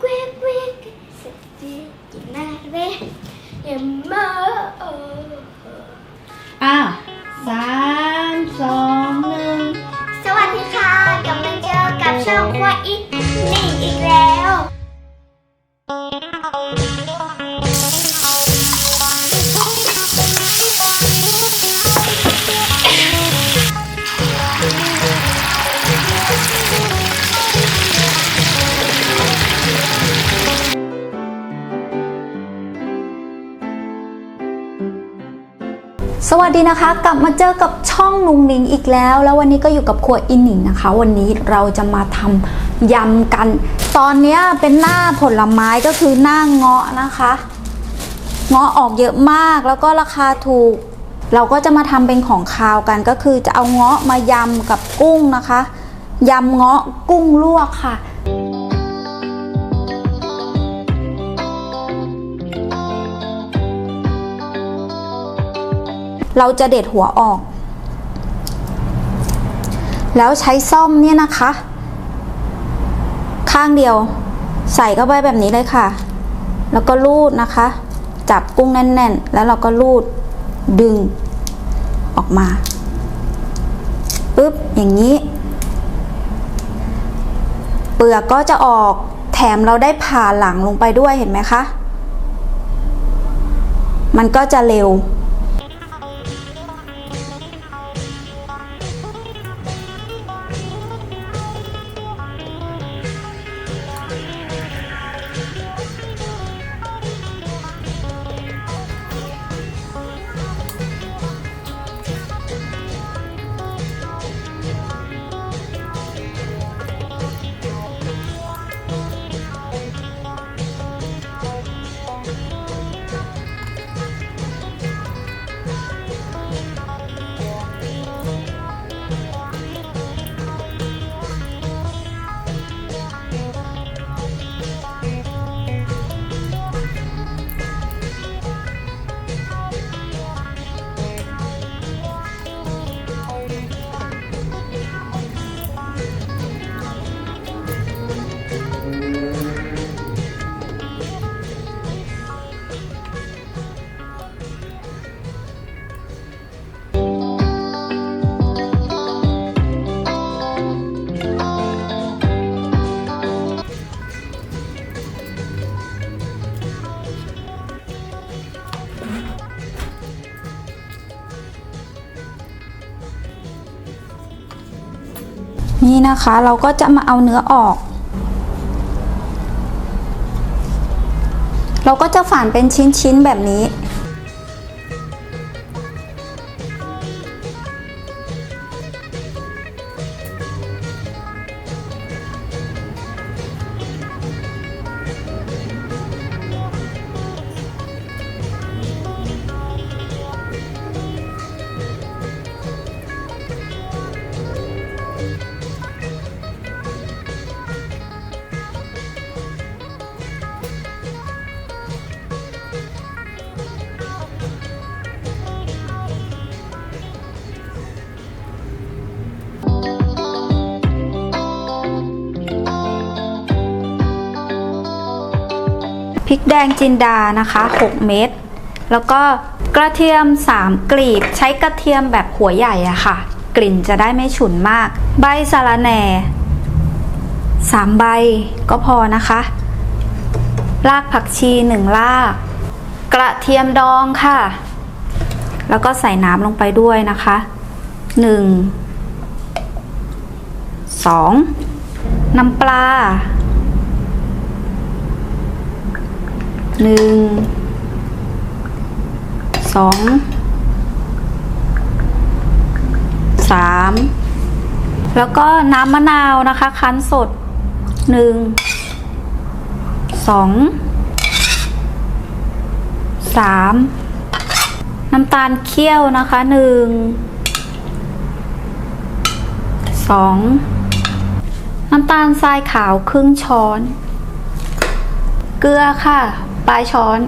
quick quick sexy tonight em mơ อ้าวสามสองหนึ่งสวัสดีค่ะกลับมาเจอกับช่องครัวอีกหนิงอีกแล้ว วัสดีนะคะ กลับมาเจอกับช่องลุงนิงอีกแล้ว แล้ววันนี้ก็อยู่กับครัวอินหนิงนะคะ วันนี้เราจะมาทำยำกัน ตอนนี้เป็นหน้าผลไม้ก็คือหน้าเงาะนะคะ เงาะออกเยอะมากแล้วก็ราคาถูก เราก็จะมาทำเป็นของคาวกันก็คือจะเอาเงาะมายำกับกุ้งนะคะยำเงาะกุ้งลวกค่ะ เราจะเด็ดหัวออก แล้วใช้ซ่อมเนี่ยนะคะ ข้างเดียวใส่เข้าไปแบบนี้เลยค่ะ แล้วก็รูดนะคะ จับกุ้งแน่น ๆ แล้วเราก็รูดดึงออกมาปึ๊บอย่างนี้ เปลือกก็จะออกแถมเราได้ผ่าหลังลงไปด้วยเห็นไหมคะ มันก็จะเร็ว นี่นะคะเราก็จะมาเอาเนื้อออก เราก็จะฝานเป็นชิ้นๆแบบนี้ พริกแดงจินดานะคะ 6 เม็ดแล้วก็กระเทียม 3 กลีบ ใช้กระเทียมแบบหัวใหญ่อะค่ะ กลิ่นจะได้ไม่ฉุนมาก ใบสะระแหน่3ใบก็พอนะคะ รากผักชี 1 ราก กระเทียมดองค่ะ แล้วก็ใส่น้ำลงไปด้วยนะคะ 1 2 น้ำปลา หนึ่งสองสามแล้วก็น้ำมะนาวนะคะคั้นสดหนึ่งสองสามน้ำตาลเคี่ยวนะคะหนึ่งสองน้ำตาลทรายขาวครึ่งช้อน เกลือค่ะ ปลายช้อน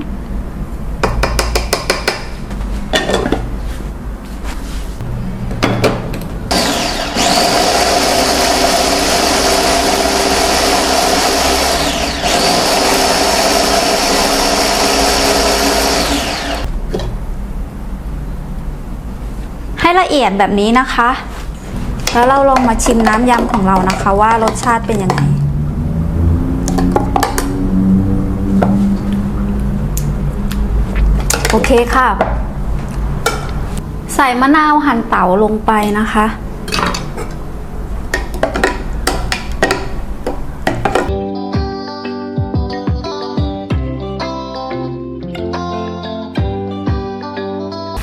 ให้ละเอียดแบบนี้นะคะ แล้วเราลองมาชิมน้ำยำของเรานะคะ ว่ารสชาติเป็นยังไง โอเคค่ะ ใส่มะนาวหั่นเต๋าลงไปนะคะ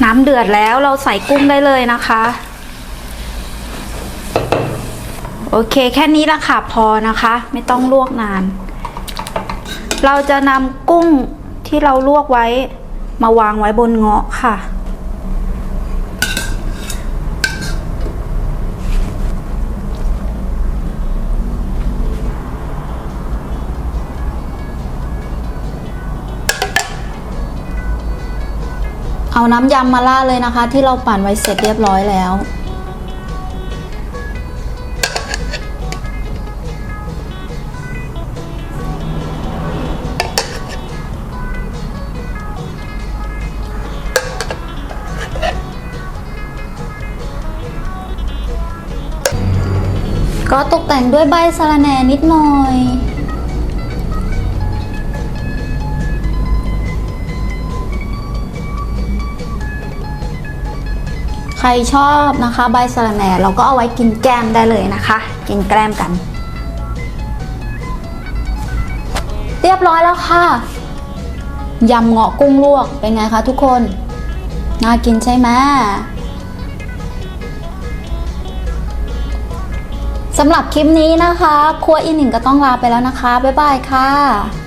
น้ำเดือดแล้วเราใส่กุ้งได้เลยนะคะ โอเคแค่นี้ละค่ะพอนะคะ ไม่ต้องลวกนาน เราจะนำกุ้งที่เราลวกไว้ มาวางไว้บนเงาะค่ะ เอาน้ำยำมาล่าดเลยนะคะ ที่เราปั่นไว้เสร็จเรียบร้อยแล้ว ก็ตกแต่งด้วยใบสะระแหน่นิดหน่อย ใครชอบนะคะ ใบสะระแหน่เราก็เอาไว้กินแกล้มได้เลยนะคะ กินแกล้มกัน เรียบร้อยแล้วค่ะยำเงาะกุ้งลวกเป็นไงคะทุกคน น่ากินใช่ไหม สำหรับคลิปนี้นะคะ ครัวอีหนิงก็ต้องลาไปแล้วนะคะ บ๊ายบายค่ะ